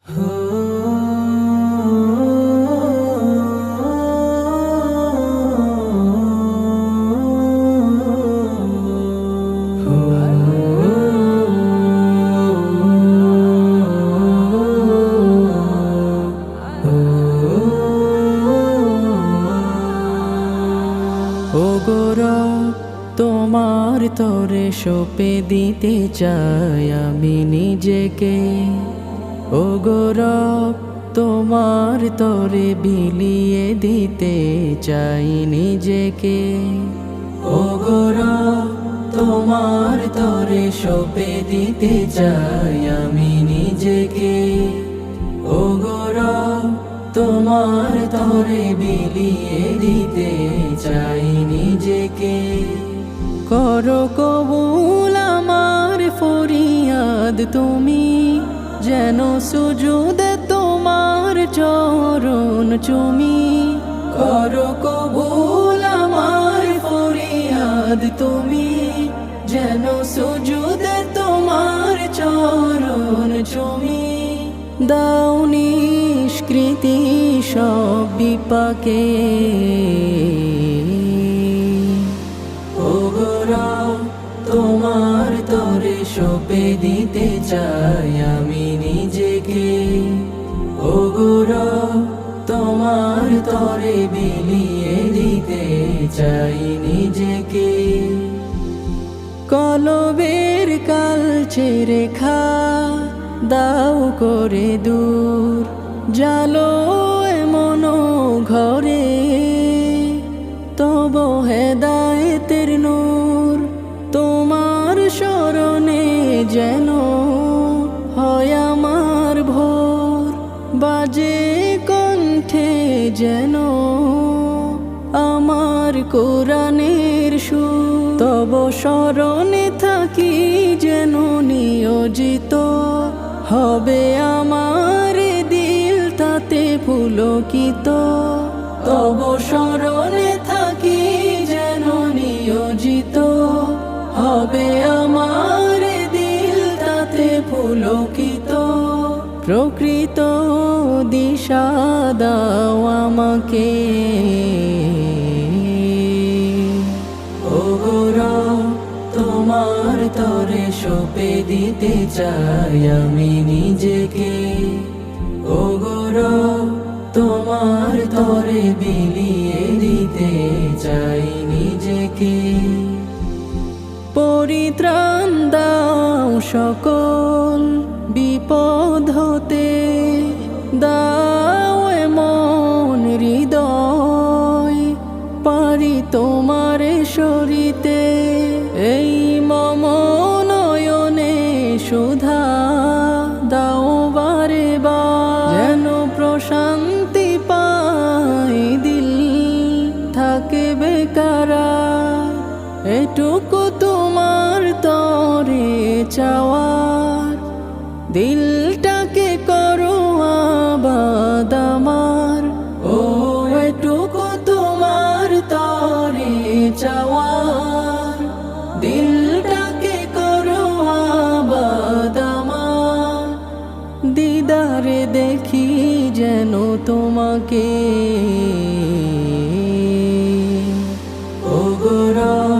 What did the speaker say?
ও গৌরব তোমার তরে সপে দিতে চাই আমি নিজেকে। ও গৌরব তোমার তরে বিলিয়ে দিতে চাই নিজেকে। ও গৌরব তোমার তরে সপে দিতে চাই আমি নিজেকে। ও গৌরব তোমার তরে বিলিয়ে দিতে চাই নিজেকে। করো কবুল আমার ফরিয়াদ তুমি। যেন সুজুদ তোমার চরণ চুমি। করো কবুল আমার ফরিয়াদ তুমি। যেন সুজুদ তোমার চরণ চুমি। দাও নিষ্কৃতি সব বিপাকে। তোমার তরে সপে দিতে চাই আমি। গৌরব তোমার তরে বিলিয়ে দিতে চাই নিজেকে। কলবের কালচে রেখা দাও করে দূর, জালো এমন ঘরে। তব হেদায়েতের নূর তোমার স্মরণে যেন যেন আমার কোরআনের সুর। তব স্মরণে থাকি যেন নিয়োজিত। হবে আমার দিল তাতে পুলকিত। তব স্মরণে থাকি যেন নিয়োজিত। হবে আমার প্রকৃত দিশা দাও আমাকে। ও তোমার তরে সপে দিতে চাই আমি নিজেকে। ও গৌরব তোমার তরে বিলিয়ে দিতে চাই নিজেকে। পরিত্রাণ দাও সকল বিপদ হতে দাও এমন হৃদয়, পারি তোমার সরিতে এই মম নয়নে সুধা, দাও বারে বা, যেন প্রশান্তি পাই দিল, থাকে বেকারা, এটুকু তোমার তরে চাওয়ার দিলটাকে করো আবাদ আমার। ও, এটুকু তোমার তরে চাওয়ার। দিলটাকে করো আবাদ আমার। দিদারে দেখি যেন তোমাকে। ও সপে